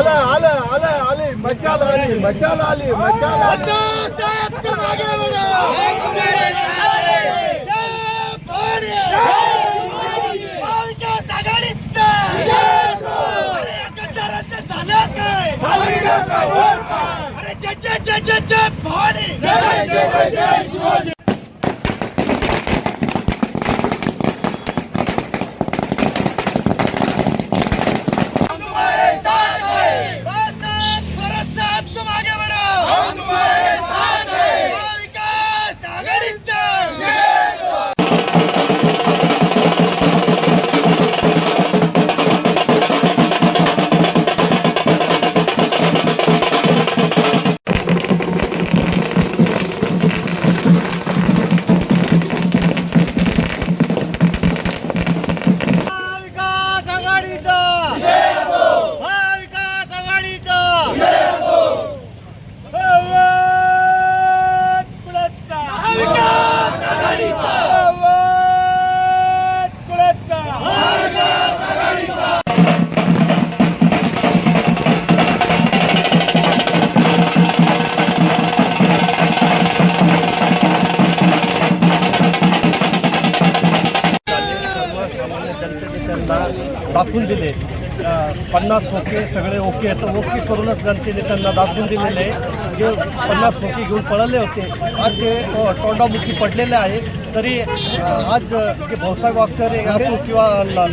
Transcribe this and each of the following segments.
आलं आलं आलं आली. मशाल आली मशाल आली मशाल आली. अरे झालं जय जय जय जय जनतेने त्यांना दाखवून दिले. पन्नास खोके सगळे ओके तर ओके करूनच जनतेने त्यांना दाखवून दिलेले आहे. जे पन्नास खोके घेऊन पळाले होते आज ते तोंडामुखी पडलेले आहे. तरी आज जे भाऊसाहेब वागचरे असो किंवा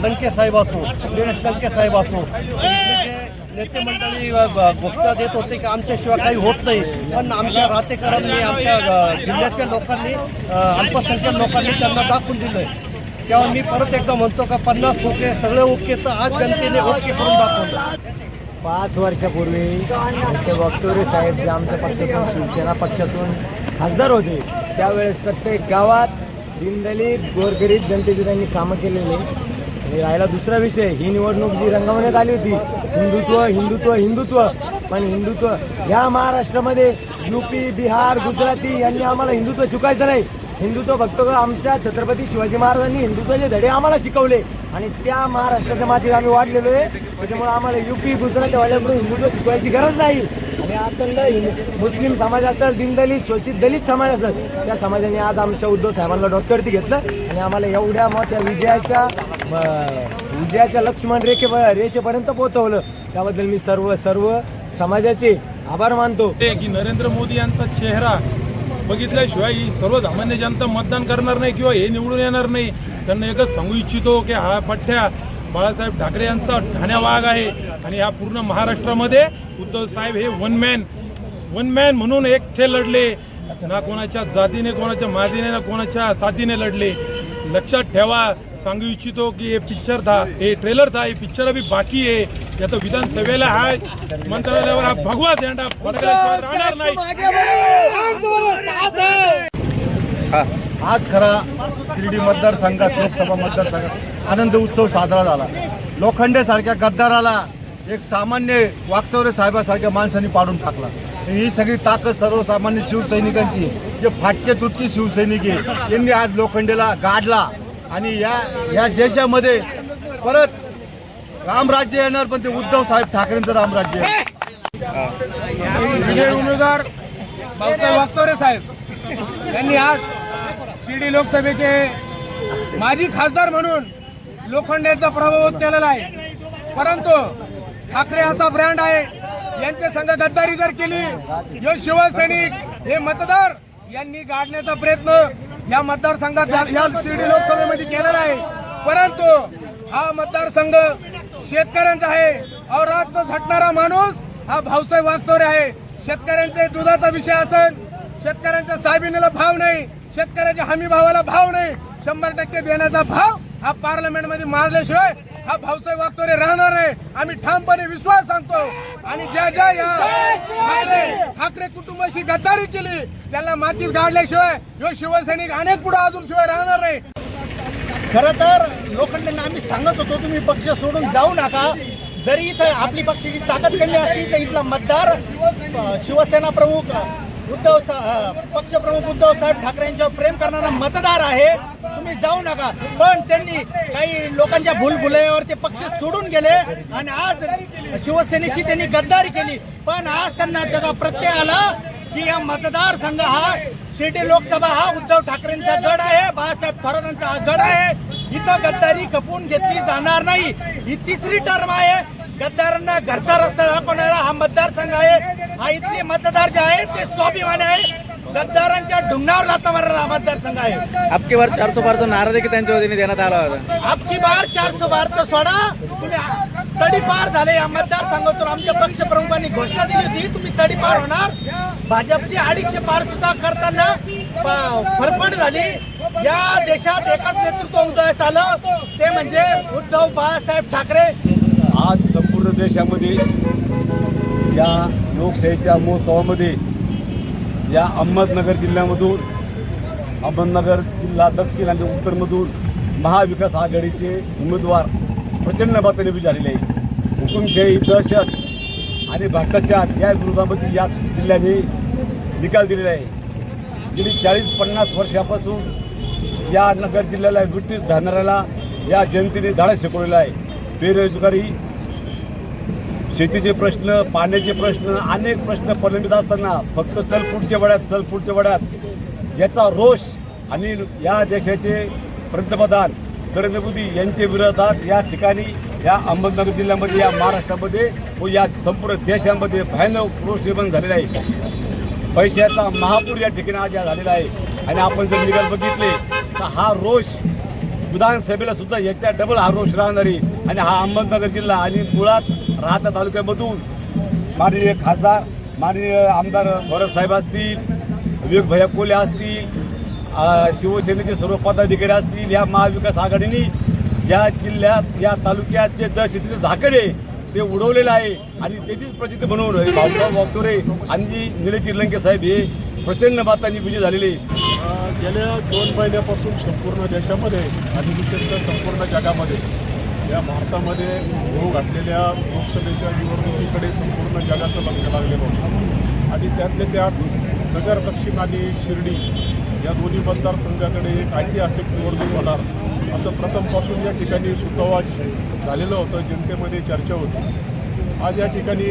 लंके साहेब असो गणेश लंके साहेब असो नेते मंडळी घोषणा देत होते की आमच्याशिवाय काही होत नाही. पण आमच्या राहतेकरांनी आमच्या जिल्ह्यातल्या लोकांनी अल्पसंख्याक लोकांनी त्यांना दाखवून दिलंय. तेव्हा मी परत एकदा म्हणतो का पन्नास ओके सगळे ओके तर आज जनतेने ओके करून दाखवलं. पाच वर्षापूर्वी आमचे वक्तोरे साहेब जे आमच्या पक्षातून शिवसेना पक्षातून खासदार होते त्यावेळेस प्रत्येक गावात दिनदलित गोरगरीब जनतेची त्यांनी कामं केलेली. आणि राहिला दुसरा विषय ही निवडणूक जी रंगवण्यात आली होती हिंदुत्व हिंदुत्व हिंदुत्व पण हिंदुत्व ह्या महाराष्ट्रामध्ये युपी बिहार गुजराती यांनी आम्हाला हिंदुत्व शिकायचं नाही. हिंदुत्व फक्त आमच्या छत्रपती शिवाजी महाराजांनी हिंदुत्वाचे धडे आम्हाला शिकवले. आणि त्या महाराष्ट्राच्या मातीत आम्ही वाढलेलो आहे. त्याच्यामुळे आम्हाला युपी गुजरात वाल्याकडून हिंदुत्व शिकवायची गरज नाही. आणि अखंड मुस्लिम समाज असेल दिनदलित शोषित दलित समाज असेल त्या समाजाने आज आमच्या उद्धव साहेबांना डॉक्टरती घेतलं. आणि आम्हाला एवढ्या मोठ्या विजयाच्या विजयाच्या लक्ष्मण रेखे रेषेपर्यंत पोहोचवलं. त्याबद्दल मी सर्व सर्व समाजाचे आभार मानतो. की नरेंद्र मोदी यांचा चेहरा बघितल्याशिवाय ही सर्वसामान्य जनता मतदान करणार नाही किंवा हे निवडून येणार नाही. त्यांना एकच सांगू इच्छितो की हा पठ्ठ्या बाळासाहेब ठाकरे यांचा ठाण्या वाघ आहे. आणि ह्या पूर्ण महाराष्ट्रामध्ये उद्धव साहेब हे वन मॅन वन मॅन म्हणून एकटे लढले. ना कोणाच्या जातीने कोणाच्या मातीने ना कोणाच्या साथीने लढले. लक्षात ठेवा सांगू इच्छितो की हे पिक्चर था हे ट्रेलर था हे पिक्चर अभी बाकी आहे. याचं विधानसभेला हा मंत्रालयावर हा भगवा झेंडा फडकल्याशिवाय राहणार नाही. आज खरा शिर्डी मतदारसंघात लोकसभा मतदारसंघात आनंद उत्सव साजरा झाला. लोखंडे सारख्या गद्दाराला एक सामान्य वागचौरे साहेबासारख्या माणसांनी पाडून टाकला. ही सगळी ताकद सर्वसामान्य शिवसैनिकांची जे फाटके तुटके शिवसैनिक आहे. यांनी आज लोखंडेला गाडला आणि या या देशामध्ये परत रामराज्य येणार पण ते उद्धव साहेब ठाकरेंचं रामराज्य विजय उमेदवार बाबासाहेब वास्तवरे साहेब. यांनी आज शिर्डी लोकसभेचे माजी खासदार म्हणून लोखंड्यांचा प्रभाव केलेला आहे. परंतु ठाकरे असा ब्रँड आहे यांच्या संघ गद्दारी जर केली जो शिवसैनिक हे मतदार यांनी गाडण्याचा प्रयत्न या मतदारसंघात या शिर्डी लोकसभेमध्ये केलेला आहे. परंतु हा मतदारसंघ शेतकऱ्यांचा आहे. औरात झटणारा माणूस हा भाऊसाहेब वागचोरे आहे. शेतकऱ्यांचे दुधाचा विषय असेल शेतकऱ्यांच्या साहेबिनीला भाव नाही शेतकऱ्याच्या हमी भावाला भाव नाही. शंभर टक्के देण्याचा भाव हा पार्लमेंटमध्ये मारल्याशिवाय हा भाऊसाहेब वागचोरे राहणार नाही. आम्ही ठामपणे विश्वास सांगतो. आणि ज्या ज्या या ठाकरे ठाकरे कुटुंबाशी गद्दारी केली त्याला मातीत गाडल्याशिवाय यो शिवसैनिक अनेक पुढे अजून शिवाय राहणार नाही. खरं तर लोखंडांना आम्ही सांगत होतो तुम्ही पक्ष सोडून जाऊ नका. जरी इथं आपली पक्षाची ताकद कमी असली तर इथला मतदार शिवसेना प्रमुख उद्धव पक्षप्रमुख उद्धव साहेब ठाकरे यांच्यावर प्रेम करणारा मतदार आहे. तुम्ही तुम्ही जाऊ नका. पण त्यांनी काही लोकांच्या भूलभुलयावर ते पक्ष सोडून गेले आणि आज शिवसेनेशी त्यांनी गद्दारी केली. पण आज त्यांना त्याचा प्रत्यय आला. की या मतदारसंघ हा शिर्डी लोकसभा हा उद्धव ठाकरेंचा गड आहे बाळासाहेब थोरातांचा हा गड आहे. इथं गद्दारी खपवून घेतली जाणार नाही. ही तिसरी टर्म आहे. गद्दारांना घरचा रस्ता दाखवणारा हा मतदारसंघ आहे. हा इथले मतदार जे आहे ते स्वाभिमानी आहे गद्दारांच्या ढुंगणावर लाता मारणारा हा मतदारसंघ आहे. आपकी बार चारशे बारचा नारा देखील त्यांच्या वतीने देण्यात आला होता. आपकी बार चारशे बार तर सोडा. तुम्ही तडीपार झाले. या मतदारसंघातून आमच्या पक्ष प्रमुखांनी घोषणा दिली होती तुम्ही तडीपार होणार. भाजपची अडीचशे पार सुद्धा करताना प- फरफड झाली. या देशात एकाच नेतृत्व उदयास आलं. ते म्हणजे उद्धव बाळासाहेब ठाकरे. आज संपूर्ण देशामध्ये या लोकशाहीच्या महोत्सवामध्ये या अहमदनगर जिल्ह्यामधून अहमदनगर जिल्हा दक्षिण आणि उत्तरमधून महाविकास आघाडीचे उमेदवार प्रचंड मताने विजयी आहे. हुकुमशाही दहशत आणि भ्रष्टाचार या विरोधामध्ये या जिल्ह्याने निकाल दिलेला आहे. गेली चाळीस पन्नास वर्षापासून या नगर जिल्ह्याला ब्रिटिश धरणाऱ्याला या जनतेने धाडा शिकवलेला आहे. बेरोजगारी शेतीचे प्रश्न पाण्याचे प्रश्न अनेक प्रश्न प्रलंबित असताना फक्त चल पुढच्या वड्यात चल पुढच्या वड्यात याचा रोष आणि या देशाचे पंतप्रधान नरेंद्र मोदी यांच्या विरोधात या ठिकाणी या अहमदनगर जिल्ह्यामध्ये या महाराष्ट्रामध्ये व या संपूर्ण देशामध्ये भयानक रोष निर्माण झालेला आहे. पैशाचा महापूर या ठिकाणी आज या झालेला आहे. आणि आपण जर निकाल बघितले तर हा रोष विधानसभेला सुद्धा याच्या डबल हा रोष राहणार. आहे आणि हा अहमदनगर जिल्हा आणि मुळात राहता तालुक्यामधून माननीय खासदार माननीय आमदार भरत साहेब असतील विवेक भैया कोले असतील शिवसेनेचे सर्व पदाधिकारी असतील या महाविकास आघाडीने या जिल्ह्यात या तालुक्यात जे दहशतीचे झाकड आहे ते उडवलेलं आहे आणि त्याचीच प्रचिती बनवून भाऊसाहेब वागचोरे आणि निलेश चिरलंके साहेब हे प्रचंड मातांनी विजय झालेले. गेल्या दोन महिन्यापासून संपूर्ण देशामध्ये आणि विशेषतः संपूर्ण जगामध्ये या भारतामध्ये होऊ घातलेल्या लोकसभेच्या निवडणुकीकडे संपूर्ण जगाचं लक्ष लागलेलं होतं. आणि त्यातले त्यात नगर दक्षिण आणि शिर्डी या दोन्ही मतदारसंघाकडे एक ऐतिहासिक निवडणूक होणार. असं प्रथमपासून या ठिकाणी सुतवाच झालेलं होतं जनतेमध्ये चर्चा होती. आज या ठिकाणी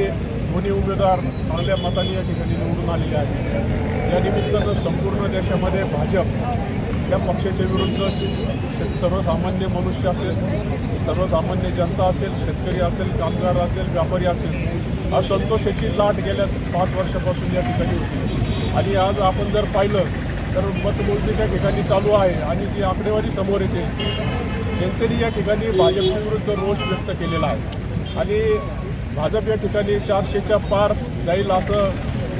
दोन्ही उमेदवार चांगल्या मताने या ठिकाणी निवडून आलेले आहेत. या निमित्तानं संपूर्ण देशामध्ये भाजप या पक्षाच्या विरुद्ध सर्वसामान्य मनुष्य असेल सर्वसामान्य जनता असेल शेतकरी असेल कामगार असेल व्यापारी असेल असंतोषाची लाट गेल्या पाच वर्षापासून या ठिकाणी होती. आणि आज आपण जर पाहिलं तर मतमोजणी त्या ठिकाणी चालू आहे आणि जी आकडेवारी समोर येते. जनतेने या ठिकाणी भाजपविरुद्ध विरुद्ध रोष व्यक्त केलेला आहे. आणि भाजप या ठिकाणी चारशेच्या पार जाईल असं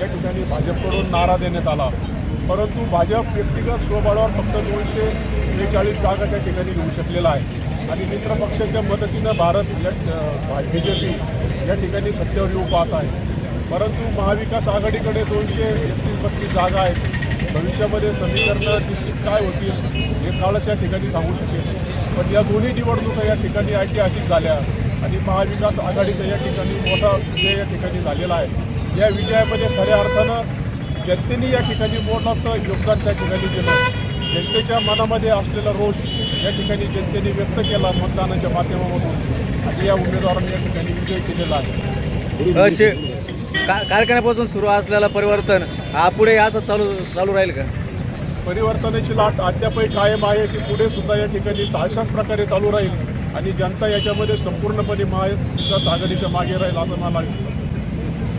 या ठिकाणी भाजपकडून नारा देण्यात आला. परंतु भाजप व्यक्तिगत स्वबळावर फक्त दोनशे त्रेचाळीस जागा त्या ठिकाणी घेऊ शकलेला आहे. आणि मित्रपक्षाच्या मदतीनं भारत या बी जे पी या ठिकाणी सत्तेवर येऊ पाहत आहे. परंतु महाविकास आघाडीकडे दोनशे एकतीस बत्तीस जागा आहेत. भविष्यामध्ये समीकरणं निश्चित काय होतील हे काळच या ठिकाणी सांगू शकेल. पण या दोन्ही निवडणुका या ठिकाणी ऐतिहासिक झाल्या आणि महाविकास आघाडीचा या ठिकाणी मोठा विजय या ठिकाणी झालेला आहे. या विजयामध्ये खऱ्या अर्थानं जनतेने या ठिकाणी मोठाचं योगदान त्या ठिकाणी दिलं. जनतेच्या मनामध्ये असलेला रोष या ठिकाणी जनतेने व्यक्त केला मतदानाच्या माध्यमामधून. आणि या उमेदवारांनी या ठिकाणी विजय केलेला आहे. का- कारखान्यापासून सुरू असलेलं परिवर्तन हा पुढे असं चालू चालू राहील का? परिवर्तनाची लाट अद्यापही कायम आहे ती पुढे सुद्धा या ठिकाणी अशाच प्रकारे चालू राहील आणि जनता याच्यामध्ये संपूर्णपणे महाविकास आघाडीच्या मागे राहील असं मला